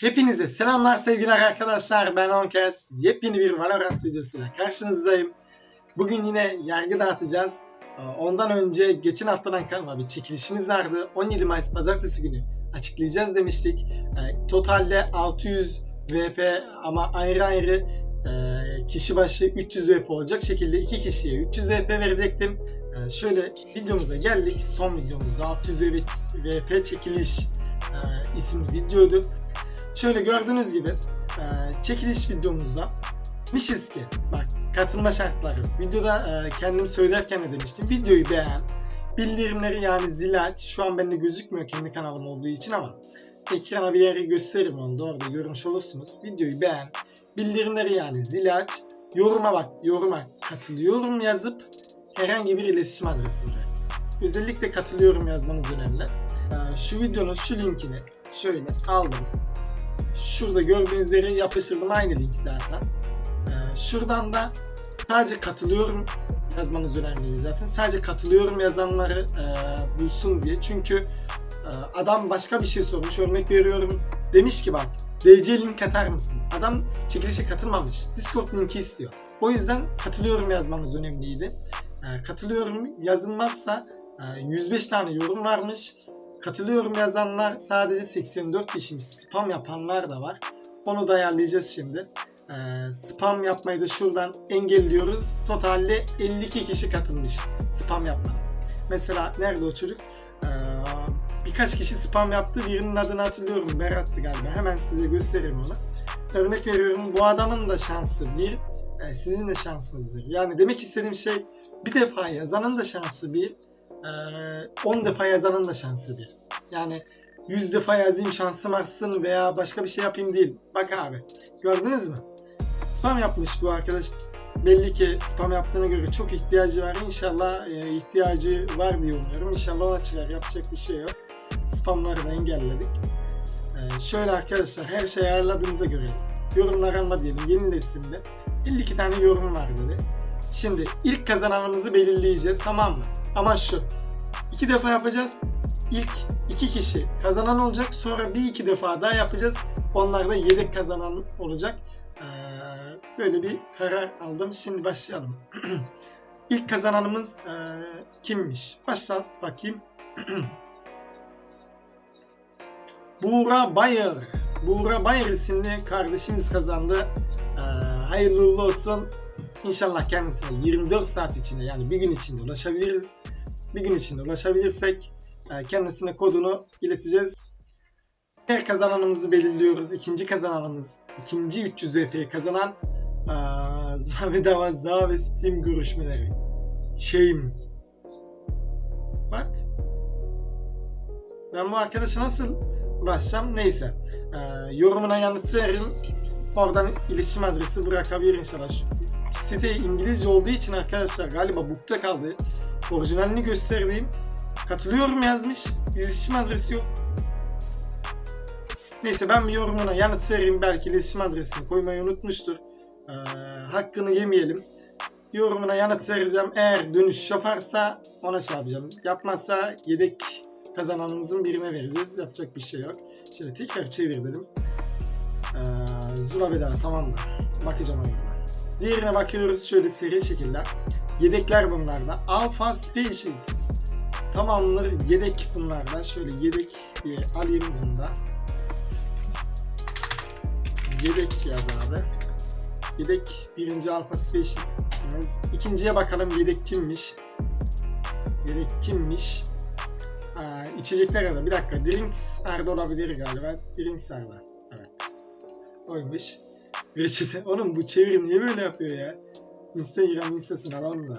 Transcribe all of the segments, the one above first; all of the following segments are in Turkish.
Hepinize selamlar sevgiler arkadaşlar. Ben Onkes. Yepyeni bir Valorant videosuyla karşınızdayım. Bugün yine yargı dağıtacağız. Ee, Ondan önce geçen haftadan kalma bir çekilişimiz vardı. 17 Mayıs pazartesi günü açıklayacağız demiştik. Ee, Totalde 600 VP ama ayrı ayrı e, kişi başı 300 VP olacak şekilde iki kişiye 300 VP verecektim. Ee, Şöyle videomuza geldik. Son videomuzda 600 VP çekiliş e, isimli videoydu. Şöyle gördüğünüz gibi e, çekiliş videomuzda demişiz ki bak katılma şartları. Videoda e, kendim söylerken de demiştim videoyu beğen bildirimleri yani zil aç. Şu an bende gözükmüyor kendi kanalım olduğu için ama ekrana bir yere gösteririm onu da orada görmüş olursunuz. Videoyu beğen bildirimleri yani zil aç yoruma bak yoruma katılıyorum yazıp herhangi bir iletişim adresi bırak. Özellikle katılıyorum yazmanız önemli. E, şu videonun şu linkini şöyle aldım Şurada gördüğünüz üzere yapıştırdım aynı link zaten. Ee, şuradan da sadece katılıyorum yazmanız önemli zaten. Sadece katılıyorum yazanları e, bulsun diye. Çünkü e, adam başka bir şey sormuş. Örnek veriyorum. Demiş ki bak DC link atar mısın? Adam çekilişe katılmamış. Discord linki istiyor. O yüzden katılıyorum yazmanız önemliydi. E, katılıyorum yazılmazsa e, 105 tane yorum varmış. Katılıyorum yazanlar sadece 84 kişiymiş. Spam yapanlar da var. Onu da ayarlayacağız şimdi. Ee, spam yapmayı da şuradan engelliyoruz. Totalde 52 kişi katılmış spam yapmaya. Mesela nerede o çocuk? Ee, birkaç kişi spam yaptı. Birinin adını hatırlıyorum. Berat'tı galiba. Hemen size göstereyim onu. Örnek veriyorum. Bu adamın da şansı bir. e, sizin de şansınız bir. Yani demek istediğim şey bir defa yazanın da şansı bir. Ee, 10 defa yazanın da şansı bir. Yani 100 defa yazayım şansım artsın veya başka bir şey yapayım değil. Bak abi gördünüz mü? Spam yapmış bu arkadaş. Belli ki spam yaptığına göre çok ihtiyacı var. İnşallah e, ihtiyacı var diye umuyorum. İnşallah ona çıkar. Yapacak bir şey yok. Spamları da engelledik. Ee, şöyle arkadaşlar her şeyi ayarladığınıza göre yorumlar alma diyelim. Yenilesin de. 52 tane yorum var dedi. Şimdi ilk kazananımızı belirleyeceğiz tamam mı? Ama şu. iki defa yapacağız. İlk iki kişi kazanan olacak. Sonra bir iki defa daha yapacağız. Onlar da yedek kazanan olacak. Ee, böyle bir karar aldım. Şimdi başlayalım. İlk kazananımız e, kimmiş? Başla bakayım. Buğra Bayır. Buğra Bayır isimli kardeşimiz kazandı. Ee, hayırlı olsun. İnşallah kendisine 24 saat içinde yani bir gün içinde ulaşabiliriz. Bir gün içinde ulaşabilirsek e, kendisine kodunu ileteceğiz. Diğer kazananımızı belirliyoruz. İkinci kazananımız, ikinci 300 VP kazanan eee bedava za Steam görüşmeleri. Shame. What? Ben bu arkadaşa nasıl ulaşacağım? Neyse. Eee, yorumuna yanıt veririm. Oradan iletişim adresi bırakabilir inşallah. Site İngilizce olduğu için arkadaşlar galiba bukta kaldı. Orijinalini göstereyim. Katılıyorum yazmış. İletişim adresi yok. Neyse ben bir yorumuna yanıt vereyim. Belki iletişim adresini koymayı unutmuştur. Ee, hakkını yemeyelim. Yorumuna yanıt vereceğim. Eğer dönüş yaparsa ona şey yapacağım. Yapmazsa yedek kazananımızın birine vereceğiz. Yapacak bir şey yok. Şöyle tekrar çevir dedim. Ee, Zula bedava tamam da. Bakacağım yoruma. Diğerine bakıyoruz şöyle seri şekilde. Yedekler bunlarda. Alpha Specials. Tamamları yedek bunlarda. Şöyle yedek diye alayım bunu da. Yedek yaz abi. Yedek birinci Alpha Specials'imiz. İkinciye bakalım yedek kimmiş. Yedek kimmiş. Aa, içecekler arada. Bir dakika. Drinks Arda olabilir galiba. Drinks Arda. Evet. Oymuş. Reçete. Oğlum bu çeviri niye böyle yapıyor ya? Instagram instasını alalım da.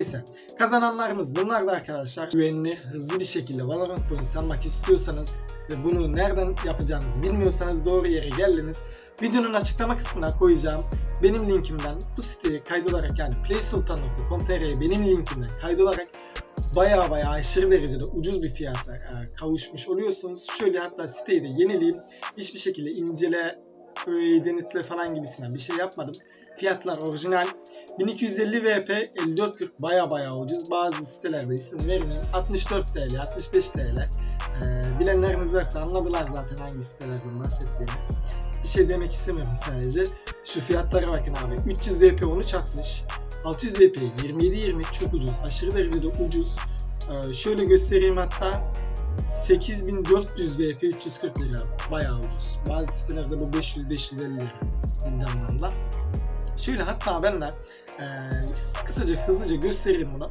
Neyse. Kazananlarımız bunlar da arkadaşlar. Güvenli, hızlı bir şekilde Valorant Points almak istiyorsanız ve bunu nereden yapacağınızı bilmiyorsanız doğru yere geldiniz. Videonun açıklama kısmına koyacağım. Benim linkimden bu siteye kaydolarak yani playsultan.com.tr'ye benim linkimden kaydolarak baya baya aşırı derecede ucuz bir fiyata e, kavuşmuş oluyorsunuz. Şöyle hatta siteyi de yenileyim. Hiçbir şekilde incele denitle falan gibisinden bir şey yapmadım. Fiyatlar orijinal. 1250 VP 5440 baya baya ucuz. Bazı sitelerde ismini vermeyeyim. 64 TL, 65 TL. Ee, bilenleriniz varsa anladılar zaten hangi sitelerden bahsettiğimi. Bir şey demek istemiyorum sadece. Şu fiyatlara bakın abi. 300 VP 13.60. 600 VP 27.20 çok ucuz. Aşırı derecede ucuz. Ee, şöyle göstereyim hatta 8400 VP 340 lira. Bayağı ucuz. Bazı sitelerde bu 500-550 lira. Ciddi. Şöyle hatta ben de e, kısaca hızlıca göstereyim bunu.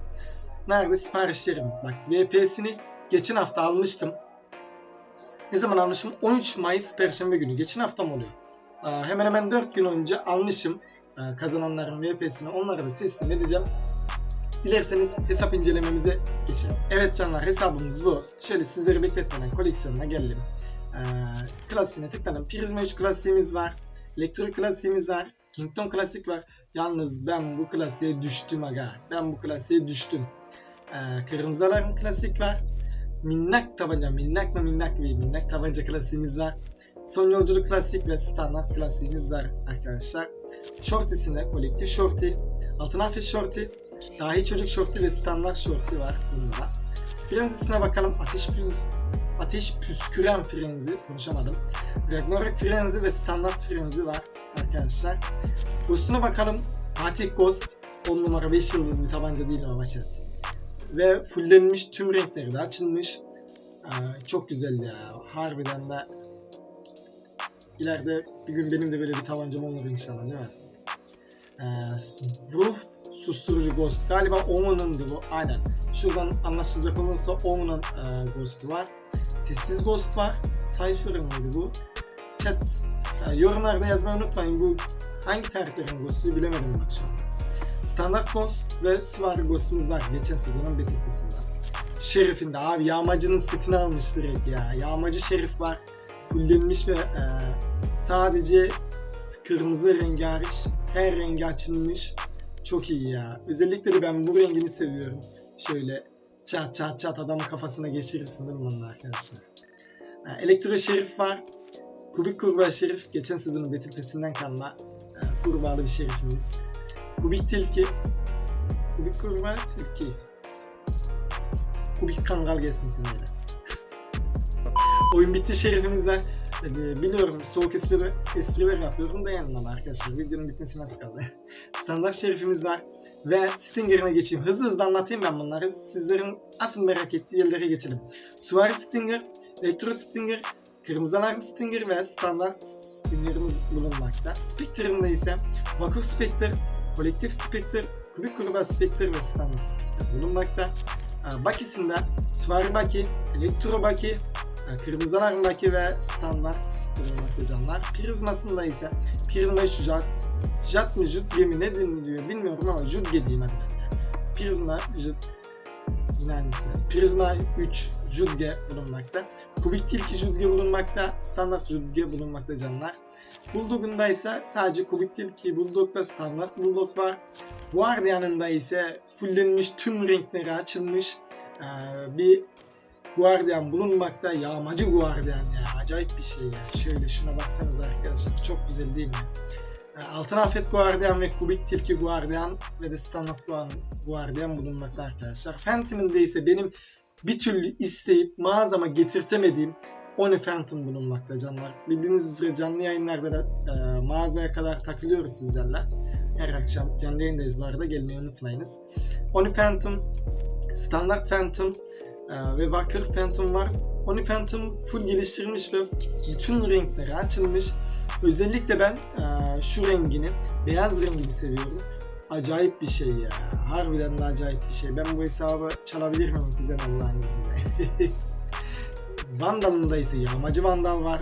Nerede siparişlerim? Bak VP'sini geçen hafta almıştım. Ne zaman almışım? 13 Mayıs Perşembe günü. Geçen hafta mı oluyor? Ee, hemen hemen 4 gün önce almışım e, kazananların VP'sini. Onlara da teslim edeceğim. Dilerseniz hesap incelememize geçelim. Evet canlar hesabımız bu. Şöyle sizleri bekletmeden koleksiyonuna gelelim. Ee, klasiğine tıkladım. Prizma 3 klasiğimiz var. Elektrik klasiğimiz var. Kington klasik var. Yalnız ben bu klasiğe düştüm aga. Ben bu klasiğe düştüm. Ee, kırmızı alarm klasik var. Minnak tabanca, minnak mı minnak bir minnak tabanca klasiğimiz var. Son yolculuk klasik ve standart klasiğimiz var arkadaşlar. Shorty'sinde kolektif shorty, altın hafif shorty, dahi çocuk shorty ve standart shorty var bunda. Frenzisine bakalım. Ateş püz ateş püsküren frenzi konuşamadım. Ragnarok frenzi ve standart frenzi var arkadaşlar. Ghost'una bakalım. Fatih Ghost 10 numara 5 yıldız bir tabanca değil ama chat. Ve fullenmiş tüm renkleri de açılmış. Ee, çok güzel ya. Harbiden de ileride bir gün benim de böyle bir tabancam olur inşallah değil mi? Ee, ruh susturucu ghost. Galiba Omen'ındı bu. Aynen. Şuradan anlaşılacak olursa Omen'ın e, ghost'u var. Sessiz ghost var. Cypher'ın mıydı bu? Chat. e, yorumlarda yazmayı unutmayın. Bu hangi karakterin ghost'u bilemedim bak şu an. Standart Ghost ve Suvari Ghost'umuz var geçen sezonun Battlefield'ında. Şerif'in de abi yağmacının setini almış direkt ya. Yağmacı Şerif var. Fullenmiş ve e, sadece kırmızı rengi hariç her rengi açılmış. Çok iyi ya. Özellikle de ben bu rengini seviyorum. Şöyle çat çat çat adamın kafasına geçirirsin değil mi bunun arkadaşlar? Elektro Şerif var. Kubik Kurbağa Şerif geçen sezonun Battle Pass'inden kalma e, kurbağalı bir şerifimiz. Kubik tilki. Kubik kurbağa tilki. Kubik kangal gelsin sinirle. Oyun bitti şerifimizden. Ee, biliyorum soğuk espriler, espriler yapıyorum da yanmam arkadaşlar. Videonun bitmesine az kaldı. Standart şerifimiz var. Ve Stinger'ine geçeyim. Hızlı hızlı anlatayım ben bunları. Sizlerin asıl merak ettiği yerlere geçelim. Suvari Stinger, Elektro Stinger, Kırmızı Alarm Stinger ve Standart Stinger'ımız bulunmakta. Spectre'ında ise Vakuf Spectre, Kolektif Spectre, Kubik Kurbağa Spectre ve Standart Spectre bulunmakta. Ee, Baki'sinde Suvari Baki, Elektro Baki, e, Kırmızı Alarm Baki ve Standart bulunmakta canlar. Prizmasında ise Prizma 3 Jat, Jat mı Jutge mi ne deniliyor bilmiyorum ama Jutge diyeyim hadi ben ya. Prizma Jut, yine aynısı. Prizma 3 Jutge bulunmakta. Kubik Tilki Jutge bulunmakta. Standart Jutge bulunmakta canlar. Bulldog'unda ise sadece Kubik Tilki Bulldog'da standart Bulldog var. Guardian'ında ise fullenmiş tüm renkleri açılmış ee, bir Guardian bulunmakta. Yağmacı Guardian ya. Acayip bir şey ya. Şöyle şuna baksanız arkadaşlar. Çok güzel değil mi? Altın Afet Guardian ve Kubik Tilki Guardian ve de Standart Guardian bulunmakta arkadaşlar. Phantom'ın ise benim bir türlü isteyip mağazama getirtemediğim Oni Phantom bulunmakta canlar. Bildiğiniz üzere canlı yayınlarda da e, mağazaya kadar takılıyoruz sizlerle. Her akşam canlı yayındayız bu arada gelmeyi unutmayınız. Oni Phantom, Standart Phantom e, ve Walker Phantom var. Oni Phantom full geliştirilmiş ve bütün renkleri açılmış. Özellikle ben e, şu rengini, beyaz rengini seviyorum. Acayip bir şey ya. Harbiden de acayip bir şey. Ben bu hesabı çalabilir miyim güzel Allah'ın izniyle. Vandal'ında ise yağmacı vandal var.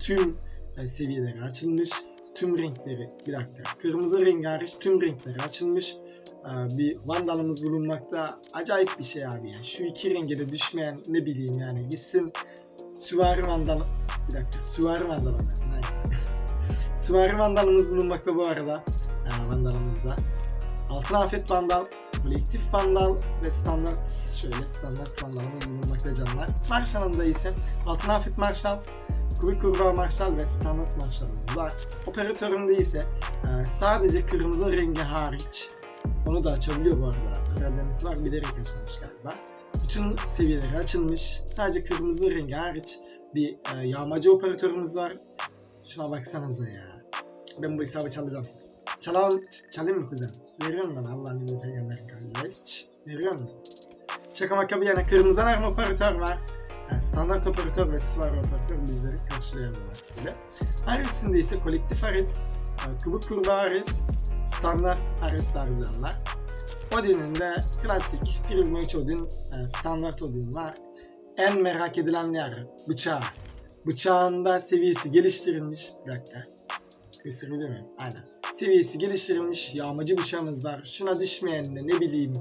Tüm e, seviyeleri açılmış. Tüm renkleri, bir dakika. Kırmızı rengi hariç tüm renkleri açılmış. E, bir vandalımız bulunmakta. Acayip bir şey abi ya. Şu iki renge de düşmeyen ne bileyim yani. Gitsin süvari vandal. Bir dakika. Süvari vandal oynasın. Aynen. süvari vandalımız bulunmakta bu arada. E, vandalımızda. Altın afet vandal, kolektif vandal ve standart şöyle standart vandalımız bulunmakta canlar. Marshall'ında ise altın afet marshal, Kubik kurbağa marşal ve standart marşalımız var. Operatöründe ise e, sadece kırmızı rengi hariç onu da açabiliyor bu arada. Radanit var bilerek açmamış galiba. Bütün seviyeleri açılmış. Sadece kırmızı rengi hariç bir e, yağmacı operatörümüz var. Şuna baksanıza ya. Ben bu hesabı çalacağım. Çalalım, ç- çalayım mı kuzen? Veriyorum ben Allah'ın izniyle peygamberin kalbine. Hiç veriyorum? Şaka maka bir yana kırmızı alarm operatör var. Yani standart operatör ve süper operatör bizleri karşılıyor zaman gibi. Ares'inde ise kolektif Ares, e, kubuk kurbağa Ares, standart Ares harcanlar. Odin'in de klasik Prizma 3 Odin, e, standart Odin var. En merak edilen yer bıçağı. Bıçağında seviyesi geliştirilmiş. Bir dakika. Gösterebilir miyim? Aynen. Seviyesi geliştirilmiş yağmacı bıçağımız var. Şuna düşmeyen de ne bileyim.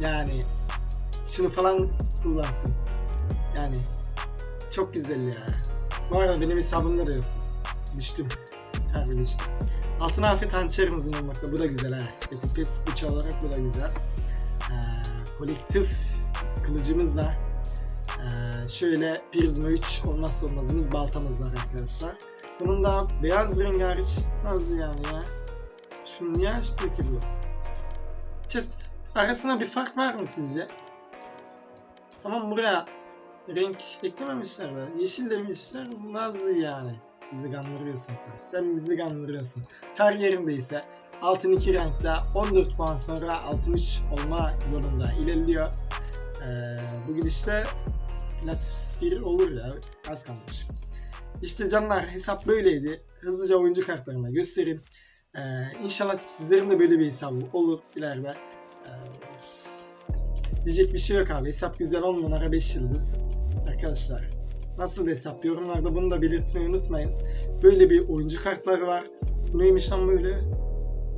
Yani şunu falan kullansın. Yani çok güzel ya. Bu arada benim hesabımda da yok. Düştüm. Harbi düştüm. Altına afet hançerimiz bulunmakta. Bu da güzel ha. Etikes bıçağı olarak bu da güzel. Ee, kolektif kılıcımız var. Ee, şöyle Prizma 3 olmazsa olmazımız baltamız var arkadaşlar. Bunun da beyaz rengi hariç nasıl yani ya? Şunu niye açtı ki bu? Chat arasında bir fark var mı sizce? Tamam buraya renk eklememişler de yeşil demişler nasıl yani? Bizi kandırıyorsun sen. Sen bizi kandırıyorsun. Kariyerinde ise altın 2 rankta 14 puan sonra altın 3 olma yolunda ilerliyor. Ee, bu gidişte plat 1 olur ya az kalmış. İşte canlar hesap böyleydi. Hızlıca oyuncu kartlarını da göstereyim. Ee, inşallah sizlerin de böyle bir hesabı olur ileride. Ee, diyecek bir şey yok abi. Hesap güzel 10 numara 5 yıldız. Arkadaşlar nasıl hesap yorumlarda bunu da belirtmeyi unutmayın. Böyle bir oyuncu kartları var. Bu neymiş lan böyle?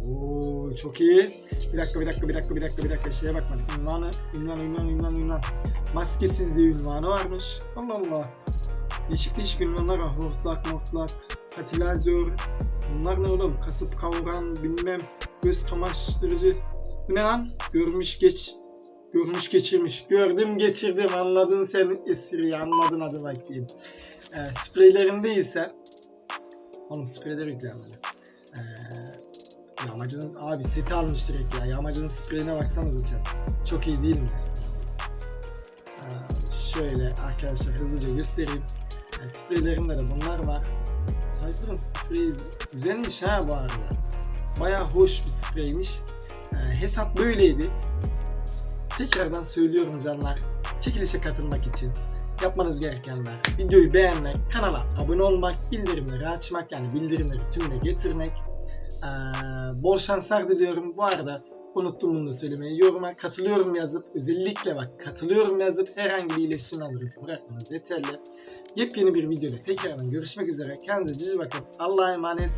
Oo çok iyi. Bir dakika bir dakika bir dakika bir dakika bir dakika şeye bakmadık. Ünvanı, ünvan, ünvan, ünvan, ünvan. Maskesizliği ünvanı varmış. Allah Allah. Değişik değişik ünvanlar var. Hortlak, mortlak, katilazör. Bunlar ne oğlum? Kasıp kavuran, bilmem. Göz kamaştırıcı. Bu ne lan? Görmüş geç. Görmüş geçirmiş. Gördüm geçirdim. Anladın sen espriyi. Anladın hadi bakayım. Ee, spreylerinde ise Oğlum spreyleri yüklenmeli. Ee, yağmacının abi seti almış direkt ya. Yağmacının spreyine baksanıza chat. Çok iyi değil mi? Ee, şöyle arkadaşlar hızlıca göstereyim. Ee, spreylerinde de bunlar var. Cypher'ın spreyi güzelmiş ha bu arada. Baya hoş bir spreymiş. Ee, hesap böyleydi. Tekrardan söylüyorum canlar. Çekilişe katılmak için yapmanız gerekenler videoyu beğenmek, kanala abone olmak, bildirimleri açmak yani bildirimleri tümüne getirmek. Ee, bol şanslar diliyorum. Bu arada unuttum bunu da söylemeyi. Yoruma katılıyorum yazıp özellikle bak katılıyorum yazıp herhangi bir iletişim adresi bırakmanız yeterli. Yepyeni bir videoda tekrardan görüşmek üzere. Kendinize cici bakın. Allah'a emanet.